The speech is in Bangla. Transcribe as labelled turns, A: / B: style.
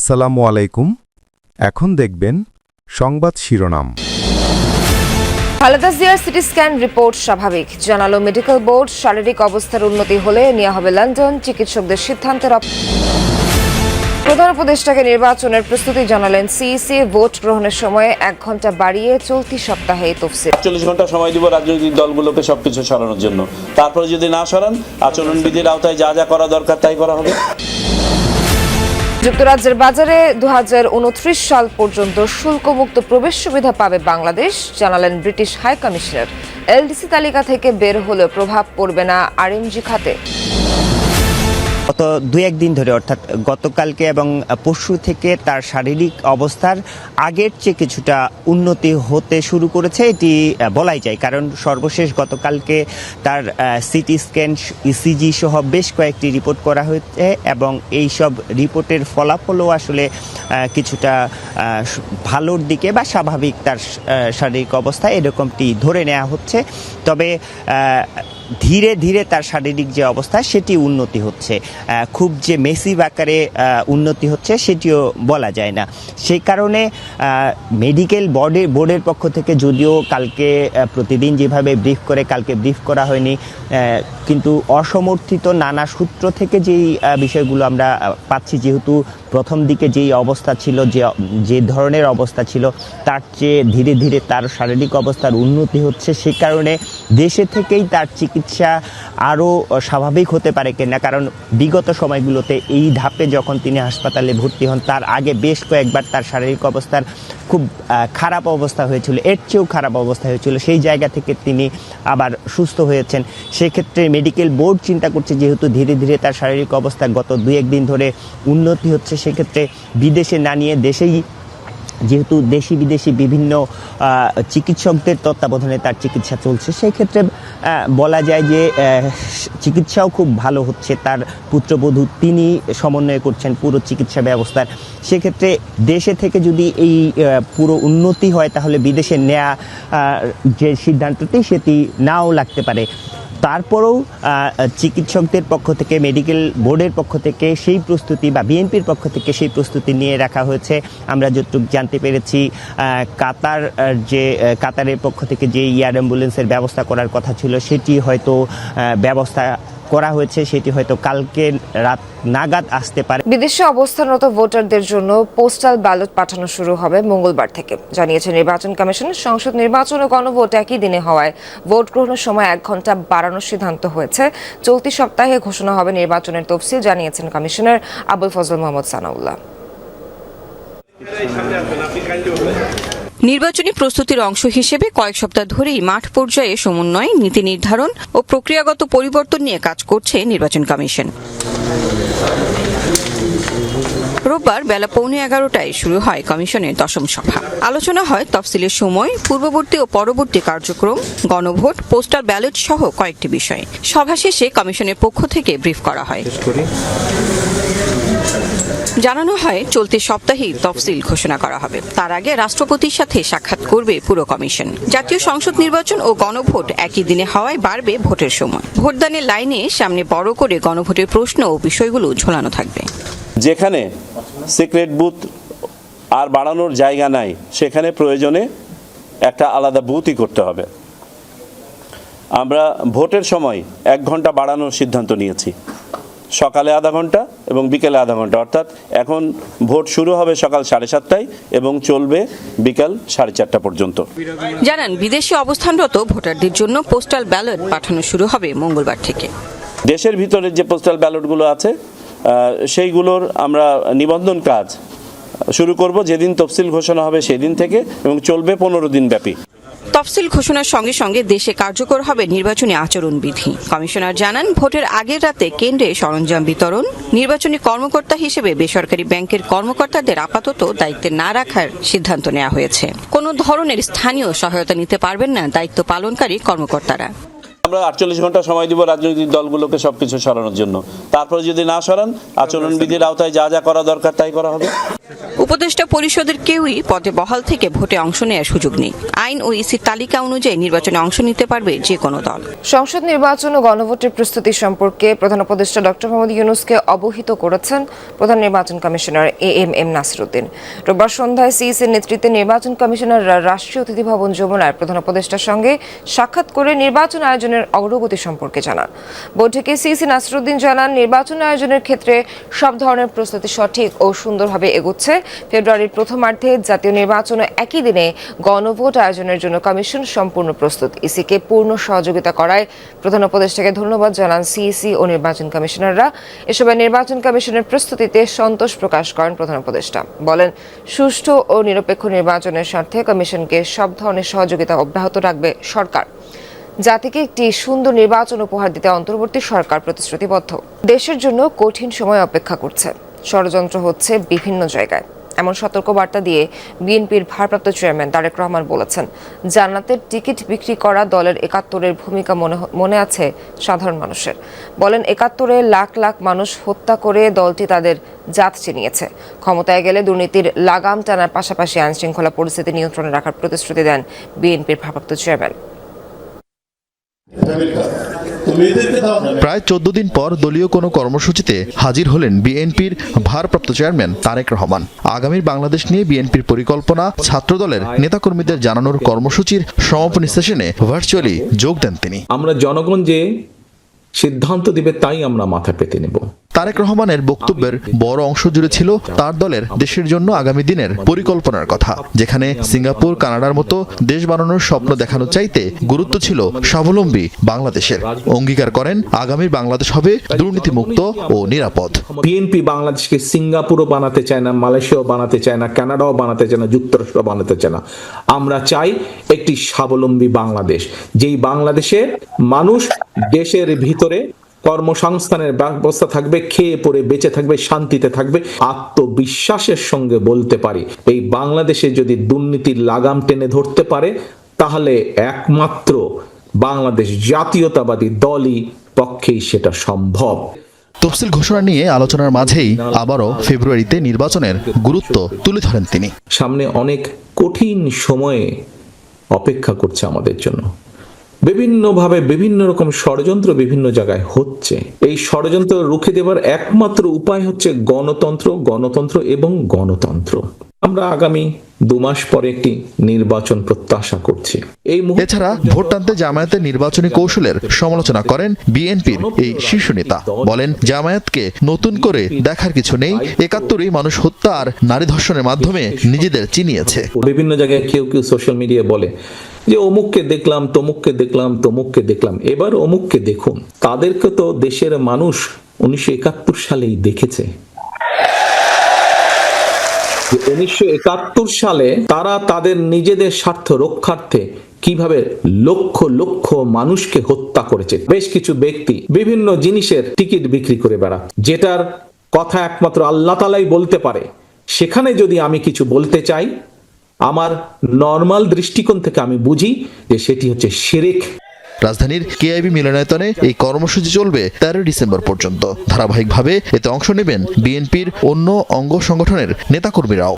A: আসসালামু আলাইকুম। এখন দেখবেন সংবাদ শিরোনাম।
B: খালেদা জিয়ার সিটি স্ক্যান রিপোর্ট স্বাভাবিক। জানালো মেডিকেল বোর্ড শারীরিক অবস্থার উন্নতি হলে নেওয়া হবে লন্ডন চিকিৎসকদের সিদ্ধান্তের প্রধান উপদেষ্টাকে নির্বাচনের প্রস্তুতি জানালেন সিইসি। ভোট গ্রহণের সময় এক ঘণ্টা বাড়িয়ে চলতি সপ্তাহে তফসিল।
C: চল্লিশ ঘণ্টা সময় দিব রাজনৈতিক দলগুলোকে সবকিছু সরানোর জন্য। তারপরে যদি না সরান আচরণবিধির আওতায় যা যা করা দরকার তাই করা হবে।
B: যুক্তরাজ্যের বাজারে দু হাজার উনত্রিশ সাল পর্যন্ত শুল্কমুক্ত প্রবেশ সুবিধা পাবে বাংলাদেশ, জানালেন ব্রিটিশ হাই কমিশনার এলডিসি তালিকা থেকে বের হলেও প্রভাব পড়বে না আরএমজি খাতে।
D: গত দুই একদিন ধরে, অর্থাৎ গতকালকে এবং পরশু থেকে তার শারীরিক অবস্থার আগের চেয়ে কিছুটা উন্নতি হতে শুরু করেছে, এটি বলাই যায়। কারণ সর্বশেষ গতকালকে তার সিটি স্ক্যান, ইসিজি সহ বেশ কয়েকটি রিপোর্ট করা হয়েছে এবং এই সব রিপোর্টের ফলাফলও আসলে কিছুটা ভালোর দিকে বা স্বাভাবিক তার শারীরিক অবস্থা এরকমটি ধরে নেওয়া হচ্ছে। তবে ধীরে ধীরে তার শারীরিক যে অবস্থা, সেটি উন্নতি হচ্ছে। খুব যে মেসিভ আকারে উন্নতি হচ্ছে, সেটিও বলা যায় না। সেই কারণে মেডিকেল বোর্ডের বোর্ডের পক্ষ থেকে যদিও কালকে প্রতিদিন যেভাবে ব্রিফ করে, কালকে ব্রিফ করা হয়নি কিন্তু অসমর্থিত নানা সূত্র থেকে যেই বিষয়গুলো আমরা পাচ্ছি, যেহেতু প্রথম দিকে যেই অবস্থা ছিল, যে যে ধরনের অবস্থা ছিল, তার চেয়ে ধীরে ধীরে তার শারীরিক অবস্থার উন্নতি হচ্ছে। সে কারণে দেশে থেকেই তার চিকিৎসা আরও স্বাভাবিক হতে পারে কিনা, কারণ বিগত সময়গুলোতে এই ধাপে যখন তিনি হাসপাতালে ভর্তি হন, তার আগে বেশ কয়েকবার তার শারীরিক অবস্থার খুব খারাপ অবস্থা হয়েছিল, এর চেয়েও খারাপ অবস্থা হয়েছিল। সেই জায়গা থেকে তিনি আবার সুস্থ হয়েছেন। সেক্ষেত্রে মেডিকেল বোর্ড চিন্তা করছে, যেহেতু ধীরে ধীরে তার শারীরিক অবস্থা গত দুই একদিন ধরে উন্নতি হচ্ছে, সেক্ষেত্রে বিদেশে না নিয়ে দেশেই যেহেতু দেশি বিদেশি বিভিন্ন চিকিৎসকদের তত্ত্বাবধানে তার চিকিৎসা চলছে, সেই ক্ষেত্রে বলা যায় যে চিকিৎসাও খুব ভালো হচ্ছে। তার পুত্রবধূ তিনি সমন্বয় করছেন পুরো চিকিৎসা ব্যবস্থার। সেক্ষেত্রে দেশে থেকে যদি এই পুরো উন্নতি হয়, তাহলে বিদেশে নেয়া যে সিদ্ধান্তটি, সেটি নাও লাগতে পারে। তারপরেও চিকিৎসকদের পক্ষ থেকে মেডিকেল বোর্ডের পক্ষ থেকে সেই প্রস্তুতি বা বিএনপির পক্ষ থেকে সেই প্রস্তুতি নিয়ে রাখা হয়েছে। আমরা যতটুকু জানতে পেরেছি কাতার যে কাতারের পক্ষ থেকে যে এয়ার অ্যাম্বুলেন্সের ব্যবস্থা করার কথা ছিল, সেটি হয়তো ব্যবস্থা করা হয়েছে, সেটি হয়তো কালকে রাত নাগাদ আসতে পারে।
B: বিদেশে অবস্থানরত ভোটারদের জন্য পোস্টাল ব্যালট পাঠানো শুরু হবে মঙ্গলবার থেকে, জানিয়েছে নির্বাচন কমিশন। সংসদ নির্বাচন ও গণভোট একই দিনে হওয়ায় ভোট গ্রহণের সময় এক ঘণ্টা বাড়ানোর সিদ্ধান্ত হয়েছে। চলতি সপ্তাহে ঘোষণা হবে নির্বাচনের তফসিল, জানিয়েছেন কমিশনার আবুল ফজল মোহাম্মদ সানাউল্লাহ।
E: নির্বাচনী প্রস্তুতির অংশ হিসেবে কয়েক সপ্তাহ ধরেই মাঠ পর্যায়ে সমন্বয়, নীতি নির্ধারণ ও প্রক্রিয়াগত পরিবর্তন নিয়ে কাজ করছে নির্বাচন কমিশন। রোববার বেলা পৌনে এগারোটায় শুরু হয় কমিশনের দশম সভা। আলোচনা হয় তফসিলের সময়, পূর্ববর্তী ও পরবর্তী কার্যক্রম, গণভোট পোস্টাল ব্যালট সহ কয়েকটি বিষয়। সভা শেষে কমিশনের পক্ষ থেকে ব্রিফ করা হয়। জানানো হয়, চলতি সপ্তাহেই তফসিল ঘোষণা করা হবে। তার আগে রাষ্ট্রপতির সাথে সাক্ষাৎ করবে পুরো কমিশন। জাতীয় সংসদ নির্বাচন ও গণভোট একই দিনে হওয়ায় বাড়বে ভোটের সময়। ভোটদানের লাইনে সামনে বড় করে গণভোটের প্রশ্ন ও বিষয়গুলো ঝোলানো থাকবে।
C: যেখানে সিক্রেট বুথ আর বাড়ানোর জায়গা নাই, সেখানে প্রয়োজনে একটা আলাদা বুথই করতে হবে। আমরা ভোটের সময় এক ঘণ্টা বাড়ানোর সিদ্ধান্ত নিয়েছি। সকালে আধা ঘণ্টা এবং বিকেলে আধা ঘণ্টা। অর্থাৎ এখন ভোট শুরু হবে সকাল সাড়ে সাতটায় এবং চলবে বিকাল সাড়ে চারটা পর্যন্ত।
E: জানান বিদেশে অবস্থানরত ভোটারদের জন্য পোস্টাল ব্যালট পাঠানো শুরু হবে মঙ্গলবার থেকে।
C: দেশের ভিতরের যে পোস্টাল ব্যালটগুলো আছে সেইগুলোর আমরা নিবন্ধন কাজ শুরু করব যেদিন তফসিল ঘোষণা হবে সেদিন থেকে এবং চলবে পনেরো দিন ব্যাপী।
E: তফসিল ঘোষণার সঙ্গে সঙ্গে দেশে কার্যকর হবে নির্বাচনী আচরণবিধি। কমিশনার জানান, ভোটের আগের রাতে কেন্দ্রে সরঞ্জাম বিতরণ, নির্বাচনী কর্মকর্তা হিসেবে বেসরকারি ব্যাংকের কর্মকর্তাদের আপাতত দায়িত্বে না রাখার সিদ্ধান্ত নেওয়া হয়েছে। কোনো ধরনের স্থানীয় সহায়তা নিতে পারবেন না দায়িত্ব পালনকারী কর্মকর্তারা।
C: আমরা আটচল্লিশ ঘণ্টা সময় দিব রাজনৈতিক দলগুলোকে সবকিছু সরানোর জন্য। তারপরে যদি না সরান আচরণবিধির আওতায় যা যা করা দরকার তাই করা হবে।
E: উপদেষ্টা পরিষদের কেউই পদে বহাল থেকে ভোটে অংশ নেওয়ার সুযোগ নেই। আইন ও ইসির তালিকা অনুযায়ী নির্বাচনে অংশ নিতে পারবে যে কোনো দল।
B: সংসদ নির্বাচন ও গণভোটের প্রস্তুতি সম্পর্কে প্রধান উপদেষ্টা ডক্টর মোহাম্মদ ইউনুসকে অবহিত করেছেন প্রধান নির্বাচন commissioner A M M Nasiruddin. রোববার সন্ধ্যায় সিইসির নেতৃত্বে নির্বাচন কমিশনার রাষ্ট্রীয় অতিথি ভবন যমুনায় প্রধান উপদেষ্টার সঙ্গে সাক্ষাৎ করে নির্বাচন আয়োজনের অগ্রগতি সম্পর্কে জানান। বৈঠকে সিইসি নাসিরুদ্দিন জানান, নির্বাচন আয়োজনের ক্ষেত্রে সব ধরনের প্রস্তুতি সঠিক ও সুন্দরভাবে এগোচ্ছে। ফেব্রুয়ারির প্রথমার্ধে জাতীয় নির্বাচন একই দিনে গণভোট আয়োজনের জন্য কমিশন সম্পূর্ণ প্রস্তুত। ইসিকে পূর্ণ সহযোগিতা করায় প্রধান উপদেষ্টাকে ধন্যবাদ জানান সিইসি ও নির্বাচন কমিশনাররা। এসবে নির্বাচন কমিশনের প্রস্তুতিতে সন্তোষ প্রকাশ করেন প্রধান উপদেষ্টা। বলেন, সুষ্ঠু ও নিরপেক্ষ নির্বাচনের স্বার্থে কমিশনকে সব ধরনের সহযোগিতা অব্যাহত রাখবে সরকার। জাতিকে একটি সুন্দর নির্বাচন উপহার দিতে অন্তর্বর্তী সরকার প্রতিশ্রুতিবদ্ধ। দেশের জন্য কঠিন সময় অপেক্ষা করছে। ষড়যন্ত্র হচ্ছে বিভিন্ন জায়গায়। এমন সতর্কবার্তা দিয়ে বিএনপির ভারপ্রাপ্ত চেয়ারম্যান তারেক রহমান বলেছেন, জান্নাতের টিকিট বিক্রি করা দলের একাত্তরের ভূমিকা মনে মনে আছে সাধারণ মানুষের। বলেন, একাত্তরে লাখ লাখ মানুষ হত্যা করে দলটি তাদের জাত চিনিয়েছে ক্ষমতায় গেলে দুর্নীতির লাগাম টানার পাশাপাশি আইনশৃঙ্খলা পরিস্থিতি নিয়ন্ত্রণে রাখার প্রতিশ্রুতি দেন বিএনপির ভারপ্রাপ্ত চেয়ারম্যান।
F: প্রায় চোদ্দ দিন পর দলীয় কোনো কর্মসূচিতে হাজির হলেন বিএনপির ভারপ্রাপ্ত চেয়ারম্যান তারেক রহমান। আগামীর বাংলাদেশ নিয়ে বিএনপির পরিকল্পনা ছাত্রদলের নেতাকর্মীদের জানানোর কর্মসূচির সমাপনী সেশনে ভার্চুয়ালি যোগ দেন তিনি।
G: আমরা জনগণ যে সিদ্ধান্ত দিবে তাই আমরা মাথা পেতে নেব।
F: তারেক রহমানের বক্তব্যের বড় অংশ জুড়ে ছিল তার দলের দেশের জন্য আগামী দিনের পরিকল্পনার কথা, যেখানে সিঙ্গাপুর, কানাডার মতো দেশ বানানোর স্বপ্ন দেখানো চাইতে গুরুত্ব ছিল স্বাবলম্বী বাংলাদেশের। অঙ্গীকার করেন, আগামী বাংলাদেশ হবে দুর্নীতিমুক্ত ও নিরাপদ।
G: বিএনপি বাংলাদেশকে সিঙ্গাপুরও বানাতে চায় না, মালয়েশিয়াও বানাতে চায় না, কানাডাও বানাতে চায় না যুক্তরাষ্ট্র বানাতে চায় না। আমরা চাই একটি স্বাবলম্বী বাংলাদেশ, যেই বাংলাদেশে মানুষ দেশের ভিতরে কর্মসংস্থানের ব্যবস্থা থাকবে খেয়ে পড়ে বেঁচে থাকবে শান্তিতে থাকবে আত্মবিশ্বাসের সঙ্গে বলতে পারি। এই বাংলাদেশে যদি দুর্নীতির লাগাম টেনে ধরতে পারে তাহলে একমাত্র বাংলাদেশ জাতীয়তাবাদী দলই পক্ষেই সেটা সম্ভব।
F: তফসিল ঘোষণা নিয়ে আলোচনার মাঝেই আবারও ফেব্রুয়ারিতে নির্বাচনের গুরুত্ব তুলে ধরেন তিনি।
G: সামনে অনেক কঠিন সময়ে অপেক্ষা করছে আমাদের জন্য। বিভিন্নভাবে বিভিন্ন রকম ষড়যন্ত্র বিভিন্ন জায়গায় হচ্ছে। এই ষড়যন্ত্র রুখে দেবার একমাত্র উপায় হচ্ছে গণতন্ত্র গণতন্ত্র এবং গণতন্ত্র। আমরা আগামী দু মাস পরে একটি নির্বাচন প্রত্যাশা করছি। এই
F: এছাড়া ভোট টানতে জামায়াতের নির্বাচনী কৌশলের সমালোচনা করেন বিএনপির এই শীর্ষ নেতা। বলেন জামায়াতকে নতুন করে দেখার কিছু নেই একাত্তরই মানুষ হত্যা আর নারী ধর্ষণের মাধ্যমে নিজেদের চিনিয়েছে।
G: বিভিন্ন জায়গায় কেউ কেউ সোশ্যাল মিডিয়া বলে যে অমুককে দেখলাম তমুককে দেখলাম তমুককে দেখলাম। এবার অমুককে দেখুন। তাদেরকে তো দেশের মানুষ উনিশশো একাত্তর সালেই দেখেছে। উনিশশো একাত্তর সালে তারা তাদের নিজেদের স্বার্থ রক্ষার্থে কীভাবে লক্ষ লক্ষ মানুষকে হত্যা করেছে। বেশ কিছু ব্যক্তি বিভিন্ন জিনিসের টিকিট বিক্রি করে বেড়া যেটার কথা একমাত্র আল্লাহ তালাই বলতে পারে। সেখানে যদি আমি কিছু বলতে চাই, আমার নর্মাল দৃষ্টিকোণ থেকে আমি বুঝি যে সেটি হচ্ছে শিরিক।
F: রাজধানীর কেআইবি মিলনায়তনে এই কর্মসূচি চলবে তেরোই ডিসেম্বর পর্যন্ত। ধারাবাহিকভাবে এতে অংশ নেবেন বিএনপির অন্য অঙ্গ সংগঠনের নেতাকর্মীরাও।